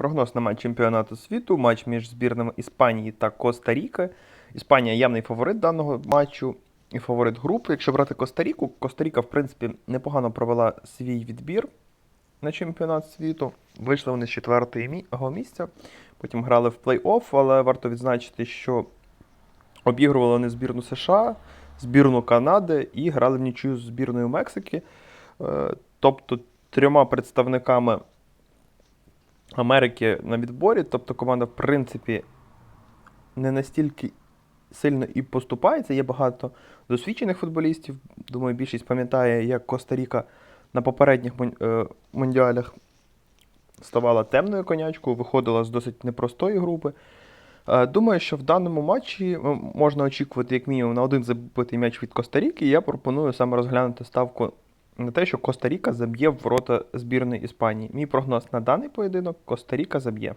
Прогноз на матч чемпіонату світу, матч між збірними Іспанії та Коста-Ріки. Іспанія явний фаворит даного матчу і фаворит групи. Якщо брати Коста-Ріку, Коста-Ріка, в принципі, непогано провела свій відбір на чемпіонат світу. Вийшли вони з четвертого місця, потім грали в плей-офф, але варто відзначити, що обігрували вони збірну США, збірну Канади і грали в нічию з збірною Мексики. Е, Тобто трьома представниками Америки на відборі. Тобто команда, в принципі, не настільки сильно і поступається. Є багато досвідчених футболістів. Думаю, більшість пам'ятає, як Коста-Ріка на попередніх е, мундіалях ставала темною конячкою, виходила з досить непростої групи. Е, Думаю, що в даному матчі е, можна очікувати як мінімум на один забитий м'яч від Коста-Ріки. Я пропоную саме розглянути ставку на те, що Коста-Ріка заб'є в ворота збірної Іспанії. Мій прогноз на даний поєдинок Коста-Ріка заб'є.